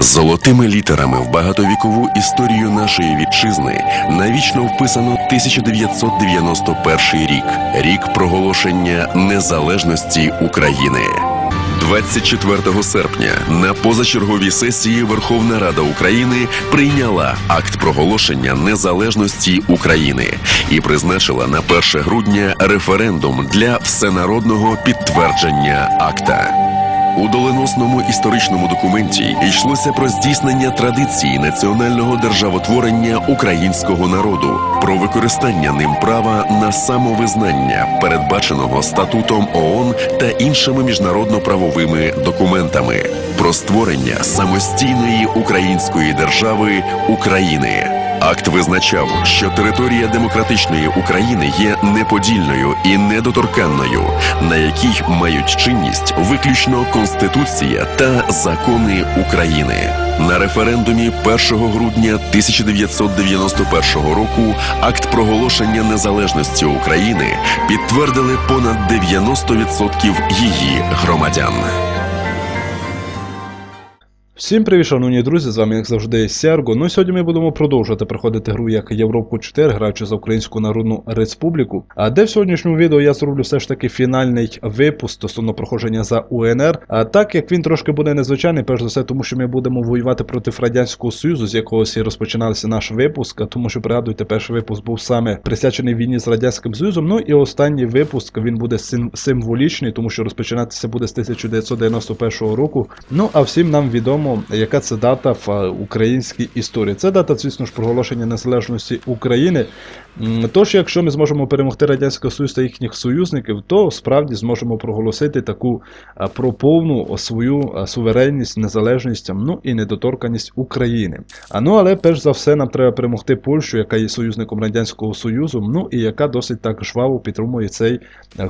Золотими літерами в багатовікову історію нашої вітчизни навічно вписано 1991 рік, рік проголошення незалежності України. 24 серпня на позачерговій сесії Верховна Рада України прийняла акт проголошення незалежності України і призначила на 1 грудня референдум для всенародного підтвердження акта. У доленосному історичному документі йшлося про здійснення традиції національного державотворення українського народу, про використання ним права на самовизнання, передбаченого статутом ООН та іншими міжнародно-правовими документами, про створення самостійної української держави України. Акт визначав, що територія демократичної України є неподільною і недоторканною, на якій мають чинність виключно Конституція та закони України. На референдумі 1 грудня 1991 року акт проголошення незалежності України підтвердили понад 90% її громадян. Всім привіт, шановні друзі, з вами як завжди Серго. Ну і сьогодні ми будемо продовжувати проходити гру як Європу 4, граючи за Українську Народну Республіку. А де в сьогоднішньому відео я зроблю все ж таки фінальний випуск стосовно проходження за УНР. А так як він трошки буде незвичайний, перш за все, тому що ми будемо воювати проти Радянського Союзу, з якого і розпочинався наш випуск. Тому що пригадуйте, перший випуск був саме присвячений війні з Радянським Союзом. Ну і останній випуск він буде сим- символічний, тому що розпочинатися буде з 1991 року. Ну а всім нам відомо, яка це дата в е, українській історії. Це дата, звісно ж, проголошення незалежності України. Тож, якщо ми зможемо перемогти Радянський Союз та їхніх союзників, то справді зможемо проголосити таку е, про повну свою е, суверенність, незалежність, ну і недоторканість України. А ну але перш за все нам треба перемогти Польщу, яка є союзником Радянського Союзу, ну і яка досить так жваво підтримує цей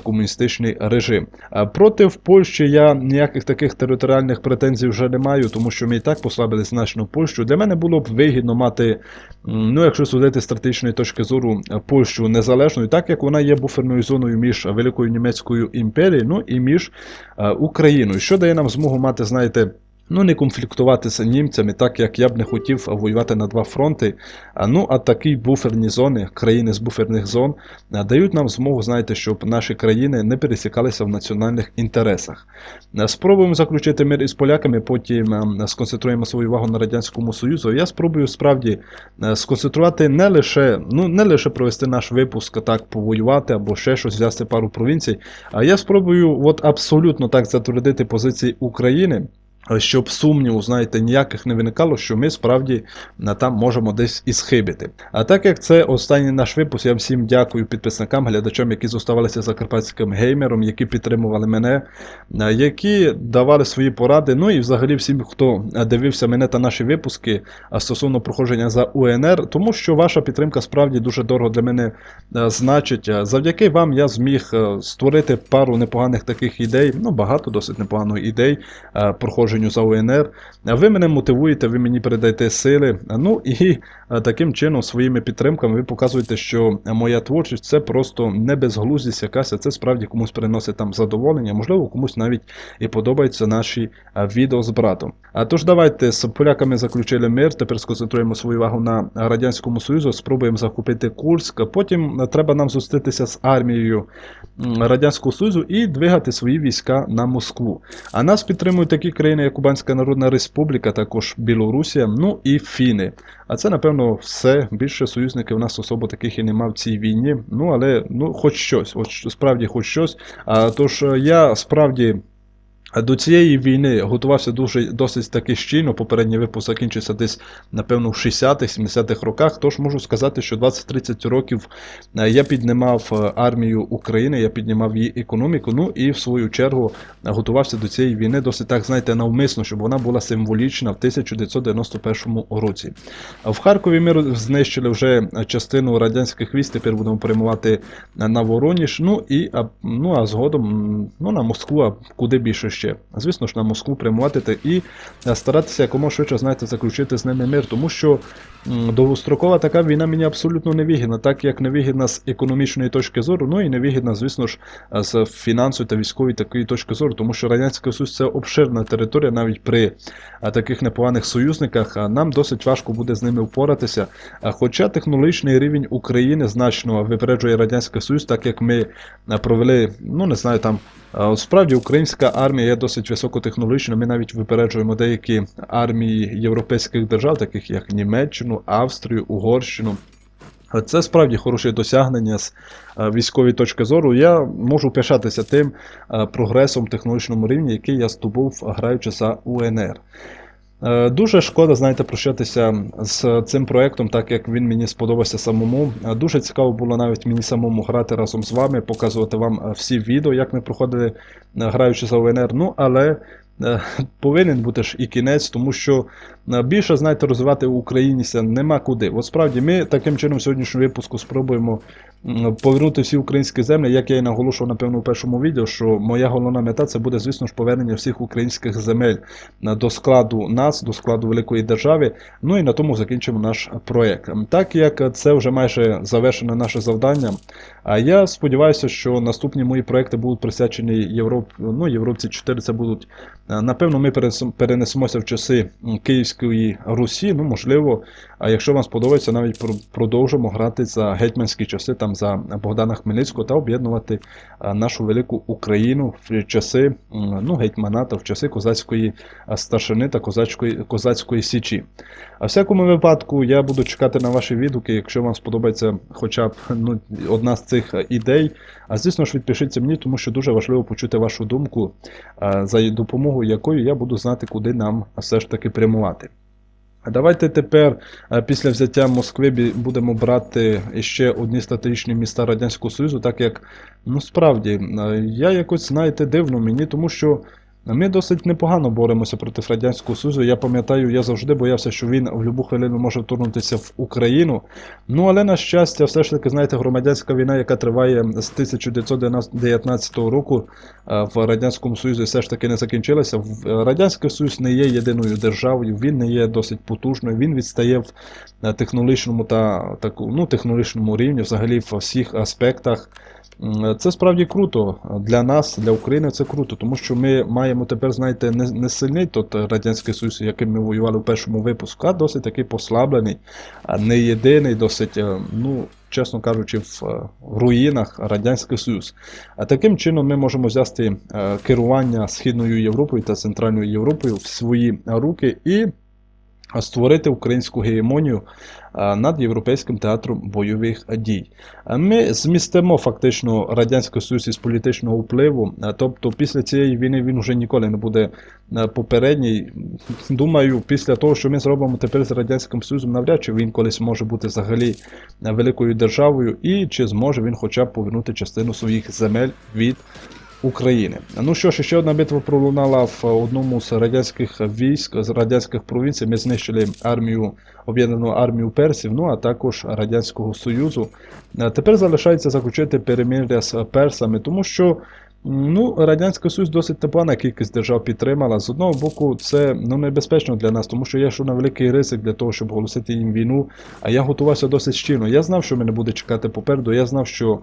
комуністичний режим. Проти Польщі я ніяких таких територіальних претензій вже не маю, тому що ми і так послабили значно Польщу. Для мене було б вигідно мати, ну якщо судити з стратегічної точки зору, е, Польщу незалежною, так як вона є буферною зоною між Великою Німецькою імперією, ну і між е, Україною, що дає нам змогу мати, знаєте. Ну, не конфліктувати з німцями, так як я б не хотів воювати на два фронти. Ну, а такі буферні зони, країни з буферних зон, дають нам змогу, знаєте, щоб наші країни не пересікалися в національних інтересах. Спробуємо заключити мир із поляками, потім сконцентруємо свою увагу на Радянському Союзу. Я спробую справді сконцентрувати не лише, ну, не лише провести наш випуск, так повоювати або ще щось взяти пару провінцій. А я спробую от абсолютно так затвердити позиції України. Щоб сумніву, знаєте, ніяких не виникало, що ми справді там можемо десь і схибити. А так як це останній наш випуск, я всім дякую підписникам, глядачам, які зоставалися закарпатським геймером, які підтримували мене, які давали свої поради. Ну і взагалі всім, хто дивився мене та наші випуски стосовно проходження за УНР, тому що ваша підтримка справді дуже дорого для мене значить. Завдяки вам я зміг створити пару непоганих таких ідей, ну багато досить непоганих ідей а, проходження за УНР. Ви мене мотивуєте, ви мені передаєте сили. Ну і таким чином, своїми підтримками, ви показуєте, що моя творчість це просто не безглуздість якась, а це справді комусь приносить там задоволення, можливо, комусь навіть і подобаються наші відео з братом. А тож давайте з поляками заключили мир. Тепер сконцентруємо свою увагу на Радянському Союзу, спробуємо захопити Курськ. Потім треба нам зустрітися з армією Радянського Союзу і двигати свої війська на Москву. А нас підтримують такі країни, як Кубанська Народна Республіка, також Білорусія, ну і Фіни. А це, напевно, все. Більше союзників у нас особо таких і нема в цій війні. Ну, але ну, хоч щось, от справді хоч щось. А, тож е, я справді. До цієї війни готувався дуже досить таки щільно. Попередній випуск закінчився десь, напевно, в 60-х-70-х роках. Тож можу сказати, що 20-30 років е, я піднімав е, армію України, я піднімав її економіку. Ну і в свою чергу е, готувався до цієї війни досить так, знаєте, навмисно, щоб вона була символічна в 1991 році. В Харкові ми знищили вже частину радянських військ. Тепер будемо переймувати на Вороніж. Ну і ну, а згодом ну, на Москву, а куди більше ще. Звісно ж, на Москву прямувати і е, старатися якомога швидше, знаєте, заключити з ними мир, тому що довгострокова така війна мені абсолютно не вигідна, так як не вигідна з економічної точки зору, ну і не вигідна, звісно ж, з фінансової та військової такої точки зору, тому що Радянський Союз це обширна територія, навіть при таких непоганих союзниках, нам досить важко буде з ними впоратися. Хоча технологічний рівень України значно випереджує Радянський Союз, так як ми провели, ну не знаю, там Справді українська армія є досить високотехнологічною. Ми навіть випереджуємо деякі армії європейських держав, таких як Німеччину, Австрію, Угорщину. Це справді хороше досягнення з е, військової точки зору. Я можу пишатися тим е, прогресом в технологічному рівні, який я здобув, граючи за УНР. Е, Дуже шкода, знаєте, прощатися з цим проектом, так як він мені сподобався самому. Е, Дуже цікаво було навіть мені самому грати разом з вами, показувати вам е, всі відео, як ми проходили, е, граючи за УНР. Ну, але е, повинен бути ж і кінець, тому що е, більше, знаєте, розвивати українця нема куди. От справді, ми таким чином в сьогоднішньому випуску спробуємо повернути всі українські землі. Як я і наголошував, напевно, у першому відео, що моя головна мета це буде, звісно ж, повернення всіх українських земель е, до складу нас, до складу великої держави. Ну і на тому закінчимо наш проект. Так як це вже майже завершене наше завдання, я сподіваюся, що наступні мої проекти будуть присвячені Європ... ну, Європці 4 це будуть. е, Напевно, ми перенесемося в часи Київської Русі. Ну, можливо, а якщо вам сподобається, навіть продовжимо грати за гетьманські часи, там за Богдана Хмельницького та об'єднувати е, нашу велику Україну в часи ну, гетьманата, в часи козацької е, старшини та козацької, козацької січі. А всякому випадку я буду чекати на ваші відгуки, якщо вам сподобається хоча б ну, одна з цих е, ідей. А звісно ж, відпишіться мені, тому що дуже важливо почути вашу думку, за допомогою якої я буду знати, куди нам все ж таки прямувати. А Давайте тепер, е, після взяття Москви, будемо брати ще одні стратегічні міста Радянського Союзу, так як, ну справді, е, я якось, знаєте, дивно мені, тому що ми досить непогано боремося проти Радянського Союзу. Я пам'ятаю, я завжди боявся, що він в будь-яку хвилину може вторгнутися в Україну. Ну, але на щастя, все ж таки, знаєте, громадянська війна, яка триває з 1919 року е, в Радянському Союзі, все ж таки не закінчилася. Е, Радянський Союз не є єдиною державою, він не є досить потужною, він відстає в е, технологічному та таку, ну, технологічному рівні, взагалі в всіх аспектах. Це справді круто для нас, для України це круто, тому що ми маємо тепер, знаєте, не, не сильний тот Радянський Союз, яким ми воювали в першому випуску, а досить такий послаблений, а не єдиний, досить, е, ну, чесно кажучи, в, е, руїнах Радянський Союз. А таким чином ми можемо взяти е, керування Східною Європою та Центральною Європою в свої руки і створити українську гегемонію над Європейським театром бойових дій. Ми змістимо фактично Радянський Союз із політичного впливу, тобто після цієї війни він вже ніколи не буде попередній. Думаю, після того, що ми зробимо тепер з Радянським Союзом, навряд чи він колись може бути взагалі великою державою, і чи зможе він хоча б повернути частину своїх земель від України. Ну що ж, ще одна битва пролунала в одному з радянських військ, з радянських провінцій. Ми знищили армію, об'єднану армію персів, ну а також Радянського Союзу. Е, Тепер залишається заключити перемир'я з персами, тому що ну, Радянський Союз досить непогана кількість держав підтримала. З одного боку, це ну, небезпечно для нас, тому що є що на великий ризик для того, щоб оголосити їм війну. А я готувався досить щільно. Я знав, що мене буде чекати попереду. Я знав, що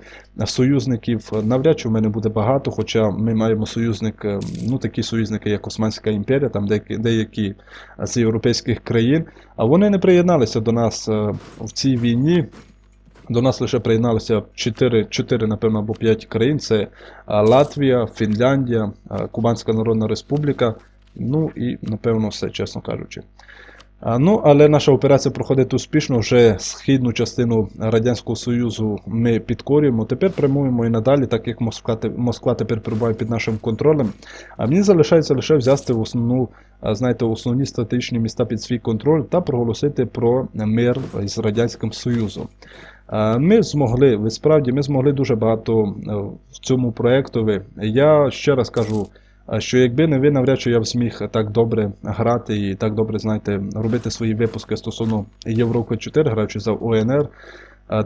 союзників навряд чи в мене буде багато, хоча ми маємо союзник, е, ну такі союзники, як Османська імперія, там деякі, деякі з європейських країн, а вони не приєдналися до нас е, в цій війні. До нас лише приєдналося 4, 4 напевно, або 5 країн: це Латвія, Фінляндія, Кубанська Народна Республіка. Ну і напевно все, чесно кажучи. Ну, але наша операція проходить успішно. Вже східну частину Радянського Союзу ми підкорюємо. Тепер прямуємо і надалі, так як Москва, Москва тепер перебуває під нашим контролем. А мені залишається лише взяти в основну, знаєте, основні стратегічні міста під свій контроль та проголосити про мир з Радянським Союзом. Ми змогли, ви справді, ми змогли дуже багато е, в цьому проєктові. Я ще раз кажу. Що якби не ви, навряд чи я б зміг так добре грати і так добре, знаєте, робити свої випуски стосовно Європи 4, граючи за ОНР.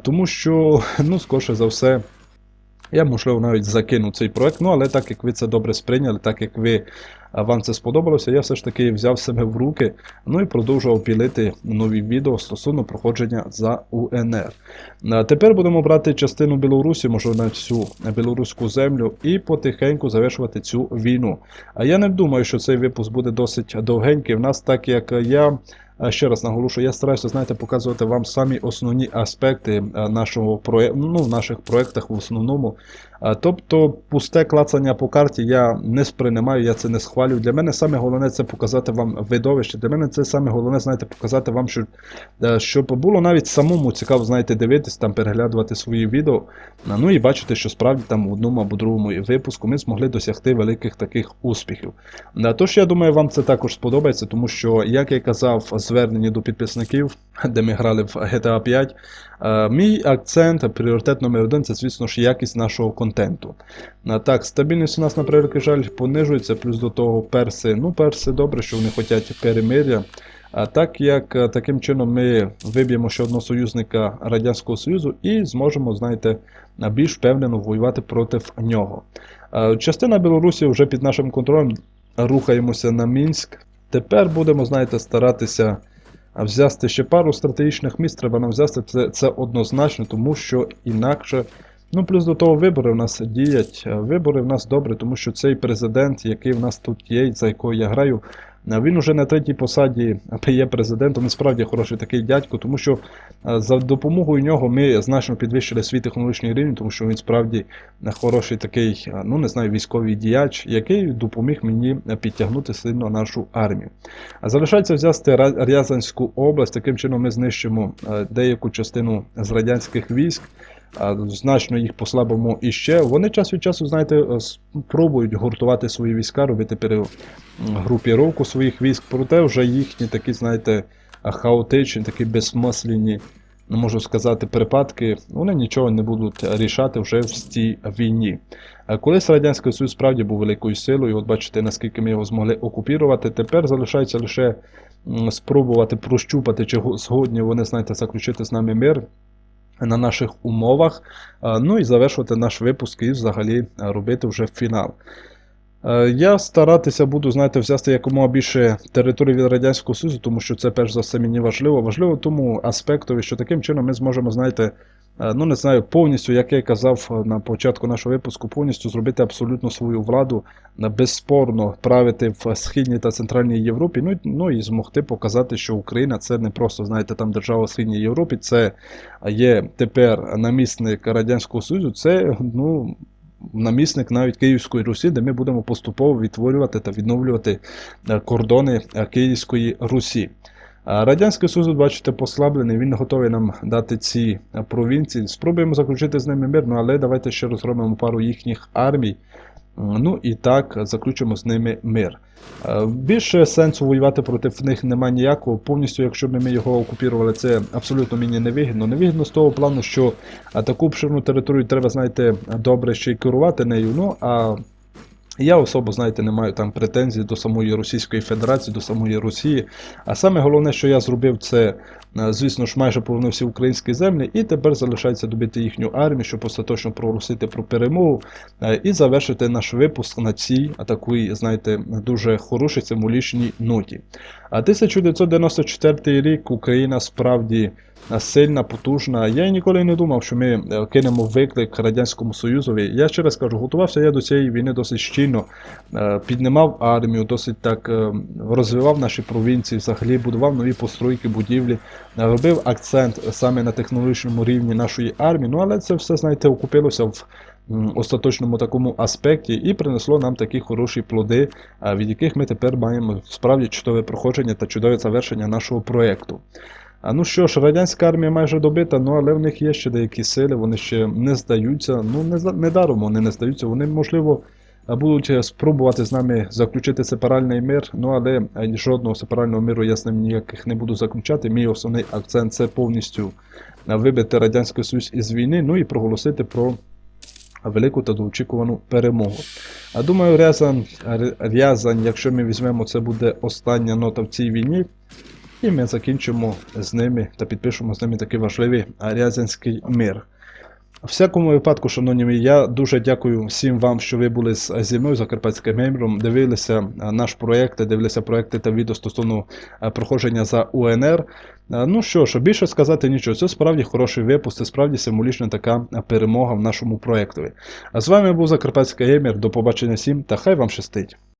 Тому що, ну, скорше за все, я можливо, навіть закинув цей проект. Ну, але так як ви це добре сприйняли, так як ви вам це сподобалося, я все ж таки взяв себе в руки, ну і продовжував пілити нові відео стосовно проходження за УНР. Тепер будемо брати частину Білорусі, може на всю білоруську землю, і потихеньку завершувати цю війну. А я не думаю, що цей випуск буде досить довгенький. В нас, так як я Ще раз наголошую, я стараюся, знаєте, показувати вам самі основні аспекти нашого проєкту, ну, в наших проєктах в основному. Тобто, пусте клацання по карті я не сприймаю, я це не схвалюю. Для мене саме головне це показати вам видовище. Для мене це саме головне, знаєте, показати вам, що, е, щоб було навіть самому цікаво, знаєте, дивитись, там переглядувати свої відео. Ну і бачити, що справді там в одному або другому випуску ми змогли досягти великих таких успіхів. Тож я думаю, вам це також сподобається, тому що, як я казав, зверненні до підписників, де ми грали в GTA 5, е, мій акцент, пріоритет номер один це, звісно ж, якість нашого контенту. Так, стабільність у нас, на превеликий жаль, понижується, плюс до того перси. Ну, перси добре, що вони хочуть перемир'я. А так як е, таким чином ми виб'ємо ще одного союзника Радянського Союзу і зможемо, знаєте, більш впевнено воювати проти нього. Е, Частина Білорусі вже під нашим контролем рухаємося на Мінськ. Тепер будемо, знаєте, старатися взяти ще пару стратегічних місць. Треба нам взяти це, це однозначно, тому що інакше. Ну, плюс до того, вибори в нас діять. Вибори в нас добре, тому що цей президент, який в нас тут є, за якого я граю, він уже на третій посаді є президентом. Він справді хороший такий дядько, тому що е, за допомогою нього ми значно підвищили свій технологічний рівень, тому що він справді е, хороший такий, е, ну не знаю, військовий діяч, який допоміг мені підтягнути сильно нашу армію. А залишається взяти Рязанську область. Таким чином ми знищимо деяку частину з радянських військ. Значно їх послабимо іще. Вони час від часу, знаєте, е, спробують гуртувати свої війська, робити перегрупіровку своїх військ, проте вже їхні такі, знаєте, хаотичні, такі безсмислені, не можу сказати, припадки, вони нічого не будуть рішати вже в цій війні. Е, Колись Радянський Союз справді був великою силою, от бачите, наскільки ми його змогли окупірувати. Тепер залишається лише спробувати прощупати, чи го- згодні вони, знаєте, заключити з нами мир на наших умовах. Е, Ну і завершувати наш випуск і взагалі е, робити вже фінал. Е, Я старатися буду, знаєте, взяти якомога більше території від Радянського Союзу, тому що це перш за все мені важливо. Важливо тому аспектові, що таким чином ми зможемо, знаєте, е, ну не знаю, повністю, як я казав е, на початку нашого випуску, повністю зробити абсолютно свою владу, безспорно правити в Східній та Центральній Європі. Ну, ну і змогти показати, що Україна це не просто, знаєте, там держава Східній Європі, це є тепер намісник Радянського Союзу, це ну. Намісник навіть Київської Русі, де ми будемо поступово відтворювати та відновлювати е, кордони е, Київської Русі. Радянський Союз, бачите, послаблений, він готовий нам дати ці е, провінції. Спробуємо заключити з ними мир, ну але давайте ще розробимо пару їхніх армій. Ну і так заключимо з ними мир. Е, Більше сенсу воювати проти них немає ніякого. Повністю, якщо б ми його окупірували, це абсолютно мені невигідно. Невигідно з того плану, що таку обширну територію треба, знаєте, добре ще й керувати нею. Ну а я особо, знаєте, не маю там претензій до самої Російської Федерації, до самої Росії. А саме головне, що я зробив, це, е, звісно ж, майже повернув всі українські землі, і тепер залишається добити їхню армію, щоб остаточно проголосити про перемогу е, і завершити наш випуск на цій такій, знаєте, дуже хорошій символічній ноті. А 1994 рік Україна справді е, сильна, потужна. Я ніколи не думав, що ми кинемо виклик Радянському Союзові. Я ще раз кажу, готувався я до цієї війни досить щільно, е, піднімав армію, досить так е, розвивав наші провінції, взагалі будував нові постройки, будівлі, е, робив акцент саме на технологічному рівні нашої армії. Ну але це все, знаєте, окупилося в остаточному такому аспекті і принесло нам такі хороші плоди, від яких ми тепер маємо справді чудове проходження та чудове завершення нашого проєкту. Ну що ж, радянська армія майже добита, ну але в них є ще деякі сили, вони ще не здаються. Ну не, даром вони не здаються. Вони, можливо, будуть е, спробувати з нами заключити сепаральний мир, ну але е, жодного сепарального миру я з ним ніяких не буду заключати. Мій основний акцент це повністю е, вибити Радянський Союз із війни, ну і проголосити про велику та довгоочікувану перемогу. А думаю, Рязань, Рязань, якщо ми візьмемо, це буде остання нота в цій війні. І ми закінчимо з ними та підпишемо з ними такий важливий Рязанський мир. В всякому випадку, шановні мої, я дуже дякую всім вам, що ви були зі мною Закарпатським геймером, дивилися е, наш проект, дивилися проекти та відео стосовно е, проходження за УНР. Е, Ну що ж, більше сказати нічого. Це справді хороший випуск, це справді символічна така перемога в нашому проектові. А з вами був Закарпатський геймер. До побачення всім та хай вам щастить.